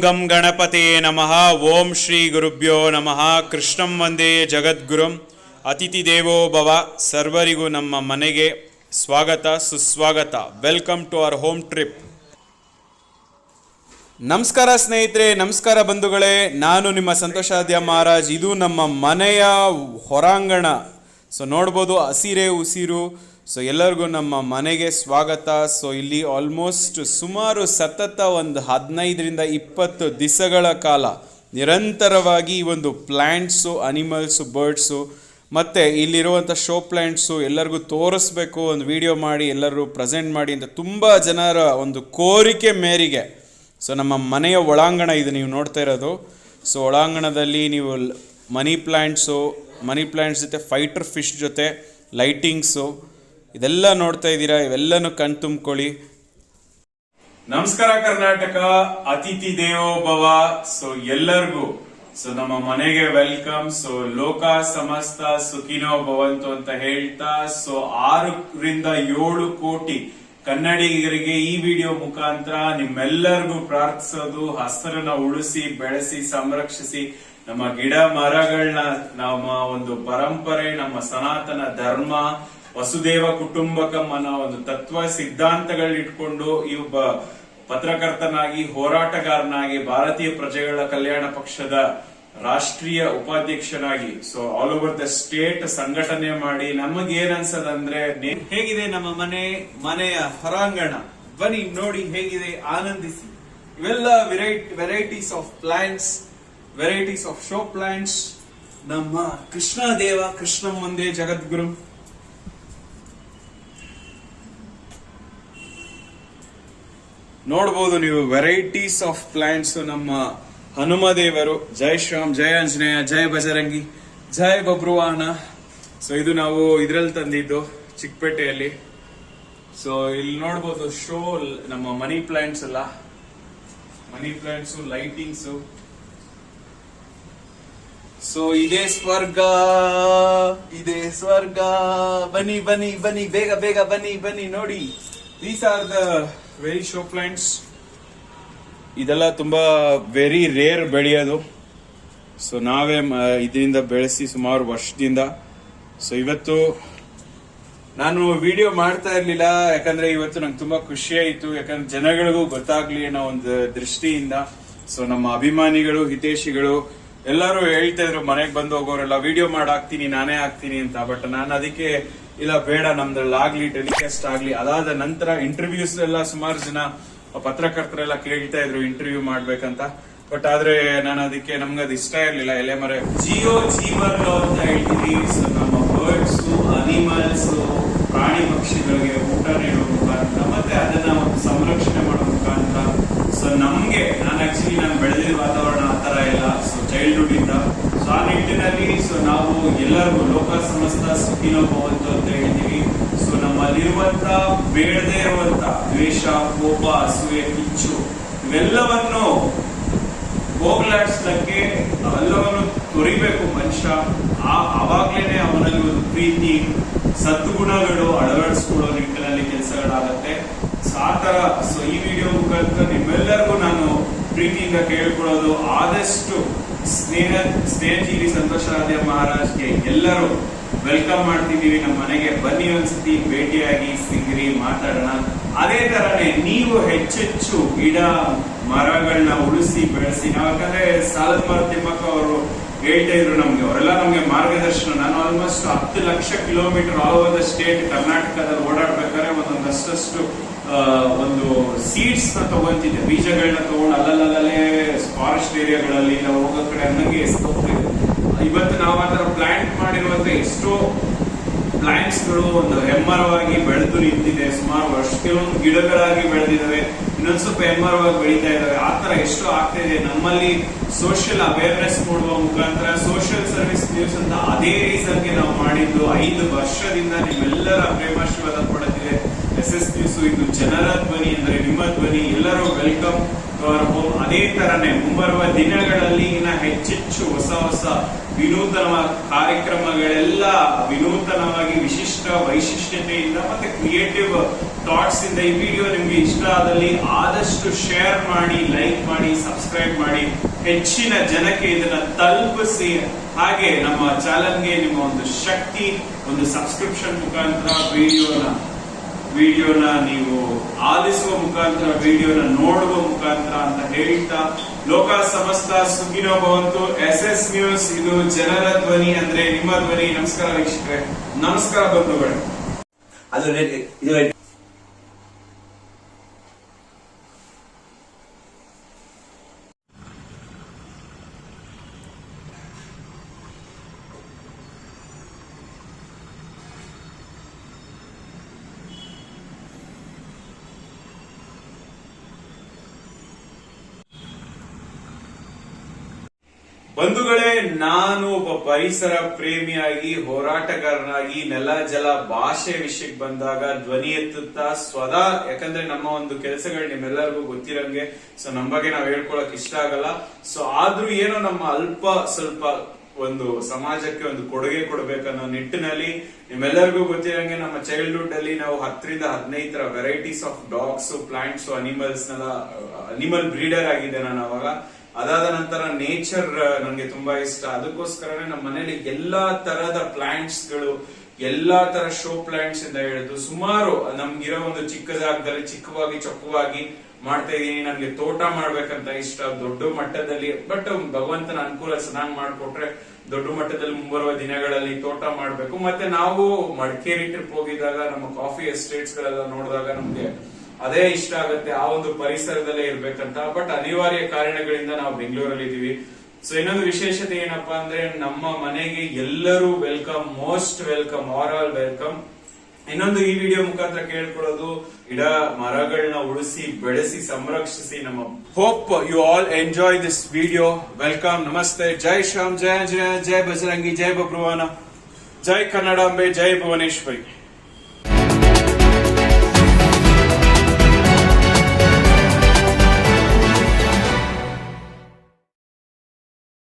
ಗಂ ಗಣಪತೇ ನಮಃ ಓಂ ಶ್ರೀ ಗುರುಭ್ಯೋ ನಮಃ ಕೃಷ್ಣಂ ವಂದೇ ಜಗದ್ಗುರುಂ ಅತಿಥಿ ದೇವೋ ಭವ ಸರ್ವರಿಗೂ ನಮ್ಮ ಮನೆಗೆ ಸ್ವಾಗತ, ಸುಸ್ವಾಗತ. Welcome to our home trip ನಮಸ್ಕಾರ ಸ್ನೇಹಿತರೆ, ನಮಸ್ಕಾರ ಬಂಧುಗಳೇ. ನಾನು ನಿಮ್ಮ ಸಂತೋಷಾದ್ಯ ಮಹಾರಾಜ್. ಇದು ನಮ್ಮ ಮನೆಯ ಹೊರಾಂಗಣ. ಸೊ ನೋಡ್ಬೋದು ಹಸಿರೇ, ಉಸಿರು. ಸೊ ಎಲ್ಲರಿಗೂ ನಮ್ಮ ಮನೆಗೆ ಸ್ವಾಗತ. ಸೊ ಇಲ್ಲಿ ಆಲ್ಮೋಸ್ಟ್ ಸುಮಾರು ಸತತ ಒಂದು ಹದಿನೈದರಿಂದ ಇಪ್ಪತ್ತು ದಿಸಗಳ ಕಾಲ ನಿರಂತರವಾಗಿ ಈ ಒಂದು ಪ್ಲ್ಯಾಂಟ್ಸು ಅನಿಮಲ್ಸು ಬರ್ಡ್ಸು ಮತ್ತು ಇಲ್ಲಿರುವಂಥ ಶೋ ಪ್ಲ್ಯಾಂಟ್ಸು ಎಲ್ಲರಿಗೂ ತೋರಿಸ್ಬೇಕು. ಒಂದು ವಿಡಿಯೋ ಮಾಡಿ, ಎಲ್ಲರೂ ಪ್ರೆಸೆಂಟ್ ಮಾಡಿ ಅಂತ ತುಂಬ ಜನರ ಒಂದು ಕೋರಿಕೆ ಮೇರೆಗೆ. ಸೊ ನಮ್ಮ ಮನೆಯ ಒಳಾಂಗಣ ಇದು ನೀವು ನೋಡ್ತಾ ಇರೋದು. ಸೊ ಒಳಾಂಗಣದಲ್ಲಿ ನೀವು ಮನಿ ಪ್ಲ್ಯಾಂಟ್ಸು ಮನಿ ಪ್ಲ್ಯಾಂಟ್ಸ್ ಜೊತೆ ಫೈಟರ್ ಫಿಶ್ ಜೊತೆ ಲೈಟಿಂಗ್ಸು ಇದೆಲ್ಲ ನೋಡ್ತಾ ಇದ್ದೀರಾ? ಇವೆಲ್ಲನೂ ಕಣ್ ತುಂಬಿಕೊಳ್ಳಿ. ನಮಸ್ಕಾರ ಕರ್ನಾಟಕ, ಅತಿಥಿ ದೇವೋ ಭವ ಸೊ ಎಲ್ಲರಿಗೂ ಸೊ ನಮ್ಮ ಮನೆಗೆ ವೆಲ್ಕಮ್ ಸೊ ಲೋಕ ಸಮಸ್ತ ಸುಖಿನೋ ಭವಂತು ಅಂತ ಹೇಳ್ತಾ ಸೊ ಆರರಿಂದ ಏಳು ಕೋಟಿ ಕನ್ನಡಿಗರಿಗೆ ಈ ವಿಡಿಯೋ ಮುಖಾಂತರ ನಿಮ್ಮೆಲ್ಲರಿಗೂ ಪ್ರಾರ್ಥಿಸೋದು, ಹಸರನ್ನ ಉಳಿಸಿ, ಬೆಳೆಸಿ, ಸಂರಕ್ಷಿಸಿ, ನಮ್ಮ ಗಿಡ ಮರಗಳನ್ನ, ನಮ್ಮ ಒಂದು ಪರಂಪರೆ, ನಮ್ಮ ಸನಾತನ ಧರ್ಮ ವಸುದೇವ ಕುಟುಂಬಕಂ ಅನ್ನೋ ಒಂದು ತತ್ವ ಸಿದ್ಧಾಂತಗಳ ಇಟ್ಕೊಂಡು ಈ ಒಬ್ಬ ಪತ್ರಕರ್ತನಾಗಿ, ಹೋರಾಟಗಾರನಾಗಿ, ಭಾರತೀಯ ಪ್ರಜೆಗಳ ಕಲ್ಯಾಣ ಪಕ್ಷದ ರಾಷ್ಟ್ರೀಯ ಉಪಾಧ್ಯಕ್ಷನಾಗಿ so all over the state ಸಂಘಟನೆ ಮಾಡಿ ನಮಗೇನ್ ಅನ್ಸದಂದ್ರೆ ಹೇಗಿದೆ ನಮ್ಮ ಮನೆ, ಮನೆಯ ಹೊರಾಂಗಣ? ಬನ್ನಿ ನೋಡಿ ಹೇಗಿದೆ ಆನಂದಿಸಿ. ಇವೆಲ್ಲ variety varieties of plants varieties of show plants ನಮ್ಮ ಕೃಷ್ಣ ದೇವ ಕೃಷ್ಣ ಮುಂದೆ ಜಗದ್ಗುರು. ನೋಡ್ಬೋದು ನೀವು ವೆರೈಟೀಸ್ ಆಫ್ ಪ್ಲಾಂಟ್ಸ್ ನಮ್ಮ ಹನುಮ ದೇವರು. ಜೈ ಶ್ರಾಮ್ ಜೈ ಆಂಜನೇಯ, ಜೈ ಬಜರಂಗಿ, ಜೈ ಬಬ್ರುವಾಹನ ಸೊ ಇದು ನಾವು ಇದ್ರಲ್ಲಿ ತಂದಿದ್ದು ಚಿಕ್ಕಪೇಟೆಯಲ್ಲಿ. ಸೊ ಇಲ್ಲಿ ನೋಡ್ಬೋದು ಶೋ ನಮ್ಮ ಮನಿ ಪ್ಲಾಂಟ್ಸ್ ಎಲ್ಲ. ಮನಿ ಪ್ಲಾಂಟ್ಸ್ ಲೈಟಿಂಗ್ಸ್ ಸೊ ಇದೇ ಸ್ವರ್ಗ ಇದೇ ಸ್ವರ್ಗ. ಬನ್ನಿ ಬನ್ನಿ ಬನ್ನಿ, ಬೇಗ ಬೇಗ ಬನ್ನಿ ಬನ್ನಿ ನೋಡಿ. These are the very show plants ಇದೆಲ್ಲ ತುಂಬಾ ವೆರಿ ರೇರ್ ಬೆಳೆಯೋದು. ಸೊ ನಾವೇ ಇದರಿಂದ ಬೆಳೆಸಿ ಸುಮಾರು ವರ್ಷದಿಂದ. ಸೊ ಇವತ್ತು ನಾನು ವಿಡಿಯೋ ಮಾಡ್ತಾ ಇರ್ಲಿಲ್ಲ, ಯಾಕಂದ್ರೆ ಇವತ್ತು ನಂಗೆ ತುಂಬಾ ಖುಷಿ ಆಯ್ತು. ಯಾಕಂದ್ರೆ ಜನಗಳಿಗೂ ಗೊತ್ತಾಗ್ಲಿ ಅನ್ನೋ ಒಂದು ದೃಷ್ಟಿಯಿಂದ. ಸೊ ನಮ್ಮ ಅಭಿಮಾನಿಗಳು ಹಿತೇಶಿಗಳು ಎಲ್ಲರೂ ಹೇಳ್ತಾ ಇದ್ರು, ಮನೆಗೆ ಬಂದು ಹೋಗೋರೆಲ್ಲ ವಿಡಿಯೋ ಮಾಡಾಕ್ತೀನಿ ನಾನೇ ಹಾಕ್ತೀನಿ ಅಂತ. ಬಟ್ ನಾನು ಅದಕ್ಕೆ ಇಲ್ಲ, ಬೇಡ, ನಮ್ದ್ರಲ್ಲಾಗ್ಲಿ ಟೆಲಿಕಾಸ್ಟ್ ಆಗ್ಲಿ, ಅದಾದ ನಂತರ ಇಂಟರ್ವ್ಯೂಸ್ ಎಲ್ಲ ಸುಮಾರು ಜನ ಪತ್ರಕರ್ತರೆಲ್ಲ ಕೇಳ್ತಾ ಇದ್ರು ಇಂಟರ್ವ್ಯೂ ಮಾಡ್ಬೇಕಂತ. ಬಟ್ ಆದ್ರೆ ನಾನು ಅದಕ್ಕೆ ನಮ್ಗೆ ಅದು ಇಷ್ಟ ಇರ್ಲಿಲ್ಲ. ಎಲೆ ಮರೆ, ಜಿಯೋ ಜೀವನ್ ಅಂತ ಹೇಳ್ತೀವಿ ನಮ್ಮ ಬರ್ಡ್ಸ್ ಅನಿಮಲ್ಸ್ ಪ್ರಾಣಿ ಪಕ್ಷಿಗಳಿಗೆ ಊಟ ನೀಡೋ ಮುಖಾಂತರ, ಮತ್ತೆ ಅದನ್ನ ಸಂರಕ್ಷಣೆ ಮಾಡೋ ಮುಖಾಂತರ. ಸೊ ನಮ್ಗೆ, ನಾನು ಆಕ್ಚುಲಿ ನಾನು ಬೆಳೆದಿರೋ ವಾತಾವರಣ ಆ ತರ ಇಲ್ಲ. ಸೊ ಚೈಲ್ಡ್ಹುಡ್ ಇಂದ ಆ ನಿಟ್ಟಿನಲ್ಲಿ ಸೊ ನಾವು ಎಲ್ಲರಿಗೂ ಲೋಕ ಸಮಸ್ತ ಸುಖಿನೋ ಭವಂತು ಅಂತ ಹೇಳ್ತೀವಿ ಸೊ ನಮ್ಮಲ್ಲಿರುವಂತ ಬೇಡದೇ ಇರುವಂತ ದ್ವೇಷ, ಕೋಪ, ಅಸೂಯೆ, ಕಿಚ್ಚು, ಇವೆಲ್ಲವನ್ನು ಹೋಗ್ಲಾಡ್ಸ್ಲಕ್ಕೆ ಅವೆಲ್ಲವನ್ನು ತೊರಿಬೇಕು ಮನುಷ್ಯ. ಆ ಅವಾಗ್ಲೇನೆ ಅವನಲ್ಲಿ ಒಂದು ಪ್ರೀತಿ, ಸದ್ಗುಣಗಳು ಅಳವಡಿಸ್ಕೊಳ್ಳೋ ನಿಟ್ಟಿನಲ್ಲಿ ಕೆಲಸಗಳಾಗತ್ತೆ. ಆ ತರ ಸೊ ಈ ವಿಡಿಯೋ ಮುಖಾಂತರ ನಿಮ್ಮೆಲ್ಲರಿಗೂ ನಾನು ಪ್ರೀತಿಯಿಂದ ಕೇಳ್ಕೊಳ್ಳೋದು ಆದಷ್ಟು ಸ್ನೇಹ ಜೀವಿ ಸಂತೋಷರಾಧ್ಯ ಮಹಾರಾಜ್ಗೆ ಎಲ್ಲರೂ ವೆಲ್ಕಮ್ ಮಾಡ್ತಿದ್ದೀವಿ. ನಮ್ಮ ಮನೆಗೆ ಬನ್ನಿ ಒಂದ್ಸತಿ. ಭೇಟಿಯಾಗಿ ಸಿಗ್ರಿ, ಮಾತಾಡೋಣ. ಅದೇ ತರನೇ ನೀವು ಹೆಚ್ಚೆಚ್ಚು ಗಿಡ ಮರಗಳನ್ನ ಉಳಿಸಿ ಬೆಳೆಸಿ. ನಾವು ಯಾಕಂದ್ರೆ ಸಾಲದ ಮರ ಅವರು ಹೇಳ್ತಾ ಇದ್ರು ನಮ್ಗೆ. ಅವರೆಲ್ಲ ನಮ್ಗೆ ಮಾರ್ಗದರ್ಶನ. ನಾನು ಆಲ್ಮೋಸ್ಟ್ ಹತ್ತು lakh kilometre all over the state ಕರ್ನಾಟಕದಲ್ಲಿ ಓಡಾಡ್ಬೇಕಾದ್ರೆ ಒಂದೊಂದಷ್ಟು ಒಂದು ಸೀಡ್ಸ್ನ ತಗೊಂತಿದ್ದೆ. ಬೀಜಗಳನ್ನ ತಗೊಂಡು ಅಲ್ಲಲ್ಲೇ ಫಾರೆಸ್ಟ್ ಏರಿಯಾಗಳಲ್ಲಿ ನಾವು ಹೋಗೋ ಕಡೆ ಅನ್ನಂಗೆ ಎಸ್ಕೋಗ್ತಿದ್ದೆ ಇವತ್ತು ನಾವು ಆ ತರ ಪ್ಲಾಂಟ್ ಮಾಡಿರುವಂತ ಎಷ್ಟೋ ಪ್ಲಾಂಟ್ಸ್ ಗಳು ಒಂದು ಹೆಮ್ಮರವಾಗಿ ಬೆಳೆದು ನಿಂತಿದೆ. ಸುಮಾರು ವರ್ಷ ಕೆಲವೊಂದು ಗಿಡಗಳಾಗಿ ಬೆಳೆದಿದ್ದಾವೆ. ಇನ್ನೊಂದು ಸ್ವಲ್ಪ ಹೆಮ್ಮರವಾಗಿ ಬೆಳೀತಾ ಇದಾವೆ ಆ ತರ ಎಷ್ಟು ಆಗ್ತಾ ಇದೆ. ನಮ್ಮಲ್ಲಿ ಸೋಷಿಯಲ್ ಅವೇರ್ನೆಸ್ ಮೂಡುವ ಮುಖಾಂತರ ಸೋಷಿಯಲ್ ಸರ್ವಿಸ್ ನ್ಯೂಸ್ ಅಂತ ಅದೇ ರೀಸನ್ಗೆ ನಾವು ಮಾಡಿದ್ದು ಐದು ವರ್ಷದಿಂದ ನಿಮ್ಮೆಲ್ಲರ ಪ್ರೇಮಾಶೀರ್ವಾದ ಪಡೆದಿದೆ ಎಸ್ ಎಸ್ ನ್ಯೂಸ್ ಇದು ಜನರ ಧ್ವನಿ ಅಂದ್ರೆ ನಿಮ್ಮ ಧ್ವನಿ. ಎಲ್ಲರೂ ವೆಲ್ಕಮ್ ಅದೇ ತರನೇ ಮುಂಬರುವ ದಿನಗಳಲ್ಲಿ ಇನ್ನ ಹೆಚ್ಚೆಚ್ಚು ಹೊಸ ಹೊಸ ವಿನೂತನ ಕಾರ್ಯಕ್ರಮಗಳೆಲ್ಲ ವಿನೂತನವಾಗಿ ವಿಶಿಷ್ಟ ವೈಶಿಷ್ಟ್ಯತೆಯಿಂದ ಮತ್ತೆ ಕ್ರಿಯೇಟಿವ್ ಥಾಟ್ಸ್ ಇಂದ ಈ ವಿಡಿಯೋ ನಿಮ್ಗೆ ಇಷ್ಟ ಆದಲ್ಲಿ ಆದಷ್ಟು ಶೇರ್ ಮಾಡಿ ಲೈಕ್ ಮಾಡಿ ಸಬ್ಸ್ಕ್ರೈಬ್ ಮಾಡಿ. ಹೆಚ್ಚಿನ ಜನಕ್ಕೆ ಇದನ್ನ ತಲುಪಿಸಿ. ಹಾಗೆ ನಮ್ಮ ಚಾನಲ್ಗೆ ನಿಮ್ಮ ಒಂದು ಶಕ್ತಿ, ಒಂದು ಸಬ್ಸ್ಕ್ರಿಪ್ಷನ್ ಮುಖಾಂತರ ವಿಡಿಯೋನ ವಿಡಿಯೋನ ನೀವು ಆಲಿಸುವ ಮುಖಾಂತರ ವಿಡಿಯೋನ ನೋಡುವ ಮುಖಾಂತರ ಅಂತ ಹೇಳ್ತಾ ಲೋಕ ಸಮಸ್ತ ಸುಖಿನೋ ಭವಂತು. ಎಸ್ ಎಸ್ ನ್ಯೂಸ್, ಇದು ಜನರ ಧ್ವನಿ ಅಂದ್ರೆ ನಿಮ್ಮ ಧ್ವನಿ. ನಮಸ್ಕಾರ ವೀಕ್ಷಕರೇ. ನಮಸ್ಕಾರ ಬಂಧುಗಳೇ. ಬಂಧುಗಳೇ, ನಾನು ಒಬ್ಬ ಪರಿಸರ ಪ್ರೇಮಿಯಾಗಿ, ಹೋರಾಟಗಾರನಾಗಿ, ನೆಲ, ಜಲ, ಭಾಷೆ ವಿಷಯಕ್ಕೆ ಬಂದಾಗ ಧ್ವನಿ ಎತ್ತುತ್ತಾ ಸ್ವದಾ, ಯಾಕಂದ್ರೆ ನಮ್ಮ ಒಂದು ಕೆಲಸಗಳು ನಿಮ್ಮೆಲ್ಲರಿಗೂ ಗೊತ್ತಿರಂಗೆ ಸೊ ನಮ್ಮ ಬಗ್ಗೆ ನಾವು ಹೇಳ್ಕೊಳಕ್ ಇಷ್ಟ ಆಗಲ್ಲ. ಸೊ ಆದ್ರೂ ಏನೋ ನಮ್ಮ ಅಲ್ಪ ಸ್ವಲ್ಪ ಒಂದು ಸಮಾಜಕ್ಕೆ ಒಂದು ಕೊಡುಗೆ ಕೊಡಬೇಕನ್ನೋ ನಿಟ್ಟಿನಲ್ಲಿ ನಿಮ್ಮೆಲ್ಲರಿಗೂ ಗೊತ್ತಿರಂಗೆ ನಮ್ಮ ಚೈಲ್ಡ್ಹುಡ್ ಅಲ್ಲಿ ನಾವು ಹತ್ತರಿಂದ ಹದಿನೈದು ತರ varieties of dogs plants animals ನೆಲ್ಲ ಅನಿಮಲ್ ಬ್ರೀಡರ್ ಆಗಿದ್ದೆ ನಾನು ಅವಾಗ. ಅದಾದ ನಂತರ ನೇಚರ್ ನನಗೆ ತುಂಬಾ ಇಷ್ಟ. ಅದಕ್ಕೋಸ್ಕರನೇ ನಮ್ಮ ಮನೇಲಿ ಎಲ್ಲಾ ತರಹದ ಪ್ಲಾಂಟ್ಸ್ಗಳು, ಎಲ್ಲಾ ತರ ಶೋ ಪ್ಲಾಂಟ್ಸ್ ಇಂದ ಹಿಡಿದು ಸುಮಾರು, ನಮ್ಗಿರೋ ಒಂದು ಚಿಕ್ಕ ಜಾಗದಲ್ಲಿ ಚಿಕ್ಕವಾಗಿ, ಚೊಕ್ಕವಾಗಿ ಮಾಡ್ತಾ ಇದ್ದೀನಿ. ನನ್ಗೆ ತೋಟ ಮಾಡ್ಬೇಕಂತ ಇಷ್ಟ. ದೊಡ್ಡ ಮಟ್ಟದಲ್ಲಿ ಬಟ್ ಭಗವಂತನ ಅನುಕೂಲ ಚೆನ್ನಾಗಿ ಮಾಡಿಕೊಟ್ರೆ ದೊಡ್ಡ ಮಟ್ಟದಲ್ಲಿ ಮುಂಬರುವ ದಿನಗಳಲ್ಲಿ ತೋಟ ಮಾಡ್ಬೇಕು. ಮತ್ತೆ ನಾವು ಮಡಿಕೇರಿ ಟ್ರಿಪ್ ಹೋಗಿದಾಗ ನಮ್ಮ ಕಾಫಿ ಎಸ್ಟೇಟ್ಸ್ ಗಳೆಲ್ಲ ನೋಡಿದಾಗ ನಮ್ಗೆ ಅದೇ ಇಷ್ಟ ಆಗುತ್ತೆ ಆ ಒಂದು ಪರಿಸರದಲ್ಲೇ ಇರ್ಬೇಕಂತ. ಬಟ್ ಅನಿವಾರ್ಯ ಕಾರಣಗಳಿಂದ ನಾವು ಬೆಂಗಳೂರಲ್ಲಿ ಇದೀವಿ. ಸೊ ಇನ್ನೊಂದು ವಿಶೇಷತೆ ಏನಪ್ಪಾ ಅಂದ್ರೆ ನಮ್ಮ ಮನೆಗೆ ಎಲ್ಲರೂ welcome most welcome are all welcome ಇನ್ನೊಂದು ಈ ವಿಡಿಯೋ ಮುಖಾಂತರ ಕೇಳ್ಕೊಳ್ಳೋದು ಗಿಡ ಮರಗಳನ್ನ ಉಳಿಸಿ, ಬೆಳೆಸಿ, ಸಂರಕ್ಷಿಸಿ ನಮ್ಮ hope you all enjoy this video welcome ನಮಸ್ತೆ. ಜೈ ಶ್ಯಾಮ್ ಜಯ ಜಯ ಜಯ ಬಜರಂಗಿ ಜಯ ಬಬ್ರುವಾನ ಜೈ ಕನ್ನಡಾಂಬೆ ಜೈ ಭುವನೇಶ್ವರಿ.